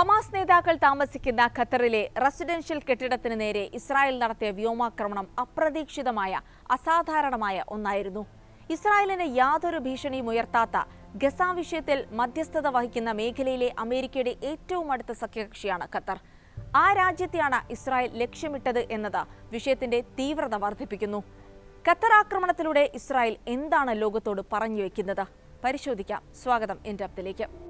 Hamas നേതാക്കൾ താമസിക്കുന്ന ഖത്തറിലെ റെസിഡൻഷ്യൽ കെട്ടിടത്തിന് നേരെ ഇസ്രായേൽ നടത്തിയ വ്യോമാക്രമണം അപ്രതീക്ഷിതമായ അസാധാരണമായ ഒന്നായിരുന്നു. ഇസ്രായേലിന് യാതൊരു ഭീഷണിയും ഉയർത്താത്ത ഗസ വിഷയത്തിൽ മധ്യസ്ഥത വഹിക്കുന്ന മേഖലയിലെ അമേരിക്കയുടെ ഏറ്റവും അടുത്ത സഖ്യകക്ഷിയാണ് ഖത്തർ. ആ രാജ്യത്തെയാണ് ഇസ്രായേൽ ലക്ഷ്യമിട്ടത് എന്നത് വിഷയത്തിന്റെ തീവ്രത വർദ്ധിപ്പിക്കുന്നു. ഖത്തർ ആക്രമണത്തിലൂടെ ഇസ്രായേൽ എന്താണ് ലോകത്തോട് പറഞ്ഞു വെക്കുന്നത് പരിശോധിക്കാം. സ്വാഗതം. എന്റെ അപ്തിലേക്ക്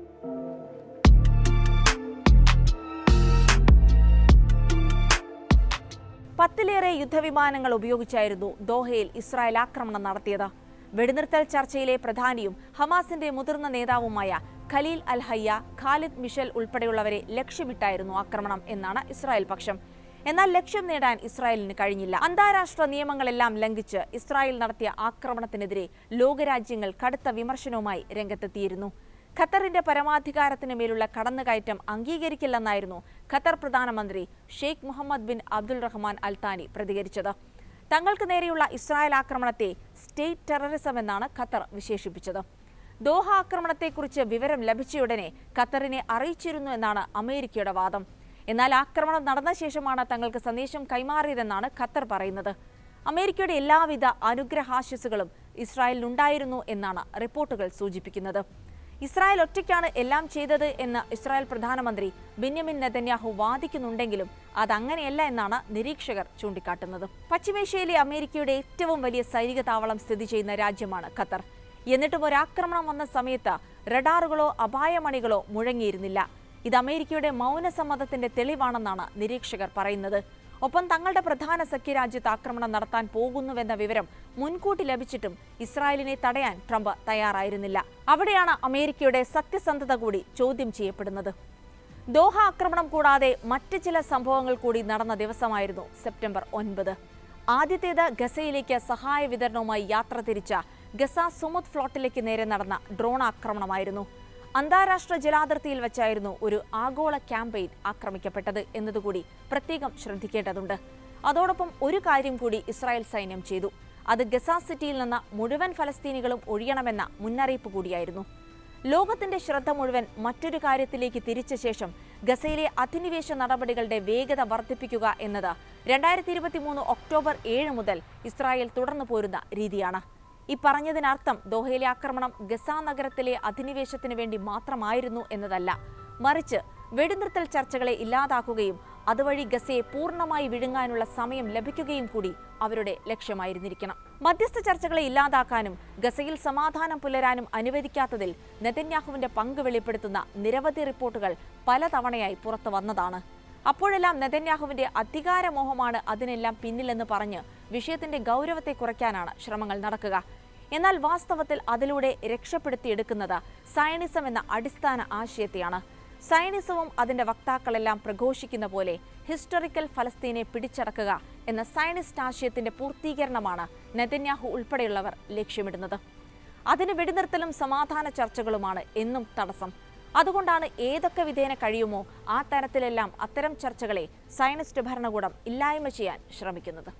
പത്തിലേറെ യുദ്ധവിമാനങ്ങൾ ഉപയോഗിച്ചായിരുന്നു ദോഹയിൽ ഇസ്രായേൽ ആക്രമണം നടത്തിയത്. വെടിനിർത്തൽ ചർച്ചയിലെ പ്രധാനിയും ഹമാസിന്റെ മുതിർന്ന നേതാവുമായ Khalil al Hayya Khalid Mishal ഉൾപ്പെടെയുള്ളവരെ ലക്ഷ്യമിട്ടായിരുന്നു ആക്രമണം എന്നാണ് ഇസ്രായേൽ പക്ഷം. എന്നാൽ ലക്ഷ്യം നേടാൻ ഇസ്രായേലിന് കഴിഞ്ഞില്ല. അന്താരാഷ്ട്ര നിയമങ്ങളെല്ലാം ലംഘിച്ച് ഇസ്രായേൽ നടത്തിയ ആക്രമണത്തിനെതിരെ ലോകരാജ്യങ്ങൾ കടുത്ത വിമർശനവുമായി രംഗത്തെത്തിയിരുന്നു. ഖത്തറിന്റെ പരമാധികാരത്തിന് മേലുള്ള കടന്നുകയറ്റം അംഗീകരിക്കില്ലെന്നായിരുന്നു ഖത്തർ പ്രധാനമന്ത്രി Sheikh Mohammed bin Abdul Rahman Al Thani പ്രതികരിച്ചത്. തങ്ങൾക്ക് നേരെയുള്ള ഇസ്രായേൽ ആക്രമണത്തെ സ്റ്റേറ്റ് ടെററിസം എന്നാണ് ഖത്തർ വിശേഷിപ്പിച്ചത്. ദോഹ ആക്രമണത്തെക്കുറിച്ച് വിവരം ലഭിച്ചയുടനെ ഖത്തറിനെ അറിയിച്ചിരുന്നു എന്നാണ് അമേരിക്കയുടെ വാദം. എന്നാൽ ആക്രമണം നടന്ന ശേഷമാണ് തങ്ങൾക്ക് സന്ദേശം കൈമാറിയതെന്നാണ് ഖത്തർ പറയുന്നത്. അമേരിക്കയുടെ എല്ലാവിധ അനുഗ്രഹാശിസുകളും ഇസ്രായേലിനുണ്ടായിരുന്നു എന്നാണ് റിപ്പോർട്ടുകൾ സൂചിപ്പിക്കുന്നത്. ഇസ്രായേൽ ഒറ്റയ്ക്കാണ് എല്ലാം ചെയ്തത് എന്ന് ഇസ്രായേൽ പ്രധാനമന്ത്രി ബെന്യമിൻ നെതന്യാഹു വാദിക്കുന്നുണ്ടെങ്കിലും അതങ്ങനെയല്ല എന്നാണ് നിരീക്ഷകർ ചൂണ്ടിക്കാട്ടുന്നത്. പശ്ചിമേഷ്യയിലെ അമേരിക്കയുടെ ഏറ്റവും വലിയ സൈനിക താവളം സ്ഥിതി ചെയ്യുന്ന രാജ്യമാണ് ഖത്തർ. എന്നിട്ടും ഒരാക്രമണം വന്ന സമയത്ത് റഡാറുകളോ അപായമണികളോ മുഴങ്ങിയിരുന്നില്ല. ഇത് അമേരിക്കയുടെ മൗനസമ്മതത്തിന്റെ തെളിവാണെന്നാണ് നിരീക്ഷകർ പറയുന്നത്. ഒപ്പം തങ്ങളുടെ പ്രധാന സഖ്യരാജ്യത്ത് ആക്രമണം നടത്താൻ പോകുന്നുവെന്ന വിവരം മുൻകൂട്ടി ലഭിച്ചിട്ടും ഇസ്രായേലിനെ തടയാൻ ട്രംപ് തയ്യാറായിരുന്നില്ല. അവിടെയാണ് അമേരിക്കയുടെ സത്യസന്ധത കൂടി ചോദ്യം ചെയ്യപ്പെടുന്നത്. ദോഹ ആക്രമണം കൂടാതെ മറ്റ് ചില സംഭവങ്ങൾ കൂടി നടന്ന ദിവസമായിരുന്നു സെപ്റ്റംബർ ഒൻപത്. ആദ്യത്തേത് ഗസയിലേക്ക് സഹായ വിതരണവുമായി യാത്ര തിരിച്ച ഗസ സുമുദ് ഫ്ലോട്ടിലേക്ക് നേരെ നടന്ന ഡ്രോൺ ആക്രമണമായിരുന്നു. അന്താരാഷ്ട്ര ജലാതിർത്തിയിൽ വെച്ചായിരുന്നു ഒരു ആഗോള ക്യാമ്പയിൻ ആക്രമിക്കപ്പെട്ടത് എന്നതുകൂടി പ്രത്യേകം ശ്രദ്ധിക്കേണ്ടതുണ്ട്. അതോടൊപ്പം ഒരു കാര്യം കൂടി ഇസ്രായേൽ സൈന്യം ചെയ്തു. അത് ഗസ സിറ്റിയിൽ നിന്ന് മുഴുവൻ ഫലസ്തീനികളും ഒഴിയണമെന്ന മുന്നറിയിപ്പ് കൂടിയായിരുന്നു. ലോകത്തിന്റെ ശ്രദ്ധ മുഴുവൻ മറ്റൊരു കാര്യത്തിലേക്ക് തിരിച്ച ശേഷം ഗസയിലെ അധിനിവേശ നടപടികളുടെ വേഗത വർദ്ധിപ്പിക്കുക എന്നത് രണ്ടായിരത്തി ഒക്ടോബർ ഏഴ് മുതൽ ഇസ്രായേൽ തുടർന്നു പോരുന്ന രീതിയാണ്. ഈ പറഞ്ഞതിനർത്ഥം ദോഹയിലെ ആക്രമണം ഗസ നഗരത്തിലെ അധിനിവേശത്തിന് വേണ്ടി മാത്രമായിരുന്നു എന്നതല്ല. മറിച്ച് വെടിനിർത്തൽ ചർച്ചകളെ ഇല്ലാതാക്കുകയും അതുവഴി ഗസയെ പൂർണമായി വിഴുങ്ങാനുള്ള സമയം ലഭിക്കുകയും കൂടി അവരുടെ ലക്ഷ്യമായിരുന്നിരിക്കണം. മധ്യസ്ഥ ചർച്ചകളെ ഇല്ലാതാക്കാനും ഗസയിൽ സമാധാനം പുലരാനും അനുവദിക്കാത്തതിൽ നെതന്യാഹുവിന്റെ പങ്ക് വെളിപ്പെടുത്തുന്ന നിരവധി റിപ്പോർട്ടുകൾ പലതവണയായി പുറത്തു വന്നതാണ്. അപ്പോഴെല്ലാം നെതന്യാഹുവിന്റെ അധികാരമോഹമാണ് അതിനെല്ലാം പിന്നിലെന്ന് പറഞ്ഞ് വിഷയത്തിന്റെ ഗൗരവത്തെ കുറയ്ക്കാനാണ് ശ്രമങ്ങൾ നടക്കുക. എന്നാൽ വാസ്തവത്തിൽ അതിലൂടെ രക്ഷപ്പെടുത്തിയെടുക്കുന്നത് സയണിസം എന്ന അടിസ്ഥാന ആശയത്തെയാണ്. സയണിസവും അതിന്റെ വക്താക്കളെല്ലാം പ്രഘോഷിക്കുന്ന പോലെ ഹിസ്റ്റോറിക്കൽ ഫലസ്തീനെ പിടിച്ചടക്കുക എന്ന സയണിസ്റ്റ് ആശയത്തിന്റെ പൂർത്തീകരണമാണ് നെതന്യാഹു ഉൾപ്പെടെയുള്ളവർ ലക്ഷ്യമിടുന്നത്. അതിന് വെടിനിർത്തലും സമാധാന ചർച്ചകളുമാണ് എന്നും തടസ്സം. അതുകൊണ്ടാണ് ഏതൊക്കെ വിധേന കഴിയുമോ ആ തരത്തിലെല്ലാം അത്തരം ചർച്ചകളെ സയനിസ്റ്റ് ഭരണകൂടം ഇല്ലായ്മ ചെയ്യാൻ ശ്രമിക്കുന്നത്.